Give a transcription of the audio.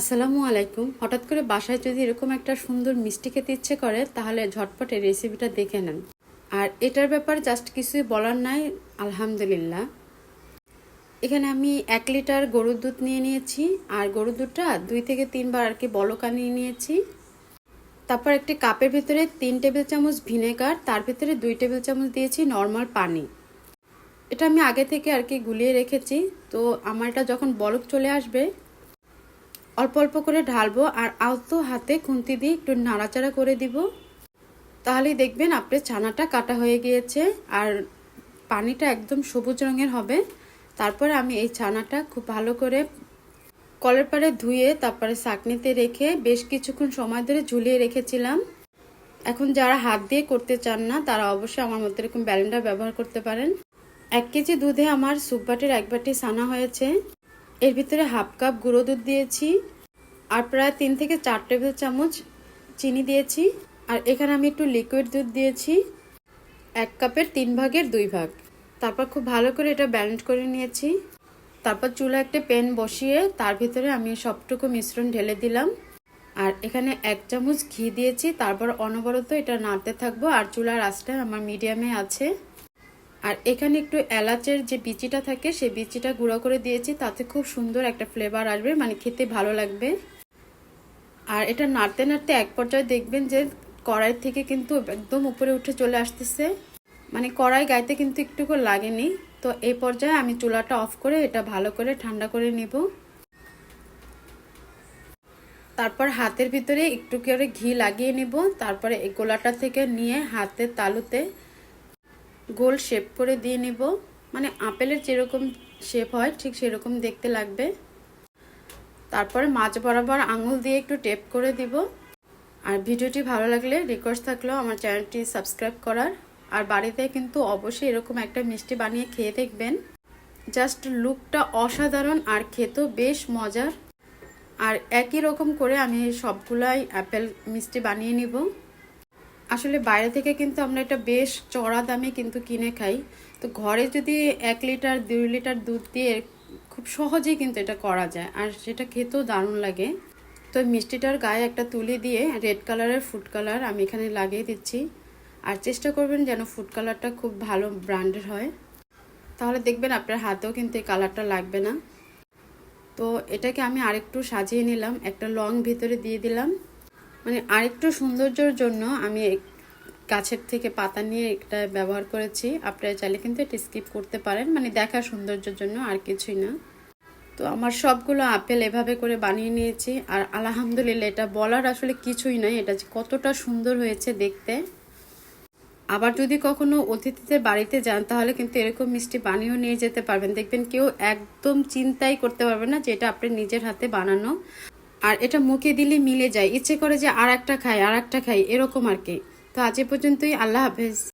আসসালামু আলাইকুম। হঠাৎ করে বাসায় যদি এরকম একটা সুন্দর মিষ্টি খেতে ইচ্ছে করে, তাহলে ঝটপট এই রেসিপিটা দেখে নেন। আর এটার ব্যাপার জাস্ট কিছুই বলার নাই, আলহামদুলিল্লাহ। এখানে আমি এক লিটার গরুর দুধ নিয়ে নিয়েছি, আর গরুর দুধটা দুই থেকে তিনবার আর কি বলকা নিয়ে নিয়েছি। তারপর একটি কাপের ভিতরে তিন টেবিল চামচ ভিনেগার, তার ভিতরে দুই টেবিল চামচ দিয়েছি নর্মাল পানি। এটা আমি আগে থেকে আর কি গুলিয়ে রেখেছি, তো আমার এটা যখন বলক চলে আসবে অল্প অল্প করে ঢালবো আর আলতো হাতে খুন্তি দিয়ে একটু নাড়াচাড়া করে দিব। তাহলেই দেখবেন আপনার ছানাটা কাটা হয়ে গিয়েছে আর পানিটা একদম সবুজ রঙের হবে। তারপরে আমি এই ছানাটা খুব ভালো করে কলের পাড়ে ধুয়ে, তারপরে চাকনিতে রেখে বেশ কিছুক্ষণ সময় ধরে ঝুলিয়ে রেখেছিলাম। এখন যারা হাত দিয়ে করতে চান না, তারা অবশ্যই আমার মতো এরকম ব্যালেন্ডার ব্যবহার করতে পারেন। এক কেজি দুধে আমার স্যুপ বাটির এক বাটি ছানা হয়েছে। এর ভিতরে হাফ কাপ গুঁড়ো দুধ দিয়েছি, আর প্রায় তিন থেকে চার টেবিল চামচ চিনি দিয়েছি, আর এখানে আমি একটু লিকুইড দুধ দিয়েছি, এক কাপের তিন ভাগের দুই ভাগ। তারপর খুব ভালো করে এটা ব্যালেন্স করে নিয়েছি। তারপর চুলা একটা প্যান বসিয়ে তার ভিতরে আমি সবটুকু মিশ্রণ ঢেলে দিলাম। আর এখানে এক চামচ ঘি দিয়েছি, তারপর অনবরত এটা নাড়তে থাকব, আর চুলার আঁচটা আমার মিডিয়ামে আছে। আর এখানে একটু এলাচের যে বিচিটা থাকে, সেই বিচিটা গুঁড়ো করে দিয়েছি। তাতে খুব সুন্দর একটা ফ্লেভার আসবে মানে খেতে ভালো লাগবে। আর এটা নাড়তে নাড়তে এক পর্যায়ে দেখবেন যে কড়াই থেকে কিন্তু একদম উপরে উঠে চলে আসতেছে। মানে কড়াই গাইতে কিন্তু একটুকু লাগেনি। তো এই পর্যায়ে আমি চুলাটা অফ করে এটা ভালো করে ঠান্ডা করে নেব। তারপর হাতের ভিতরে একটু করে ঘি লাগিয়ে নেব। তারপরে এই গোলাটা থেকে নিয়ে হাতের তালুতে গোল শেপ করে দিয়ে নিব। মানে আপেলের যেরকম শেপ হয়, ঠিক সেরকম দেখতে লাগবে। তারপরে মাছ বরাবর আঙুল দিয়ে একটু টেপ করে দিব। আর ভিডিওটি ভালো লাগলে রিকোয়েস্ট থাকলেও আমার চ্যানেলটি সাবস্ক্রাইব করার। আর বাড়িতে কিন্তু অবশ্যই এরকম একটা মিষ্টি বানিয়ে খেয়ে দেখবেন। জাস্ট লুকটা অসাধারণ আর খেতেও বেশ মজার। আর একই রকম করে আমি সবগুলাই অ্যাপেল মিষ্টি বানিয়ে নিব। আসলে বাইরে থেকে কিন্তু আমরা এটা বেশ চড়া দামে কিন্তু কিনে খাই। তো ঘরে যদি এক লিটার, দুই লিটার দুধ দিয়ে খুব সহজেই কিন্তু এটা করা যায়। আর সেটা খেতেও দারুণ লাগে। তো মিষ্টিটার গায়ে একটা তুলি দিয়ে রেড কালারের ফুড কালার আমি এখানে লাগিয়ে দিচ্ছি। আর চেষ্টা করবেন যেন ফুড কালারটা খুব ভালো ব্র্যান্ডের হয়। তাহলে দেখবেন আপনার হাতেও কিন্তু এই কালারটা লাগবে না। তো এটাকে আমি আরেকটু সাজিয়ে নিলাম। একটা লং ভিতরে দিয়ে দিলাম। মানে আরেকটু সৌন্দর্যের জন্য আমি গাছের থেকে পাতা নিয়ে এটা ব্যবহার করেছি। আপনারা চাইলে কিন্তু এটা স্কিপ করতে পারেন। মানে দেখা সৌন্দর্যের জন্য আর কিছুই না। তো আমার সবগুলো আপেল এভাবে করে বানিয়ে নিয়েছি। আর আলহামদুলিল্লাহ এটা বলার আসলে কিছুই নয় এটা কতটা সুন্দর হয়েছে দেখতে। আবার যদি কখনো অতিথিদের বাড়িতে যান, তাহলে কিন্তু এরকম মিষ্টি বানিয়েও নিয়ে যেতে পারবেন। দেখবেন কেউ একদম চিন্তাই করতে পারবে না যে এটা আপনি নিজের হাতে বানানো। আর এটা মুখে দিলে মিলে যায়। ইচ্ছে করে যে আর একটা খাই আর একটা খাই এরকম আর কি। তো আজ পর্যন্তই। আল্লাহ হাফেজ।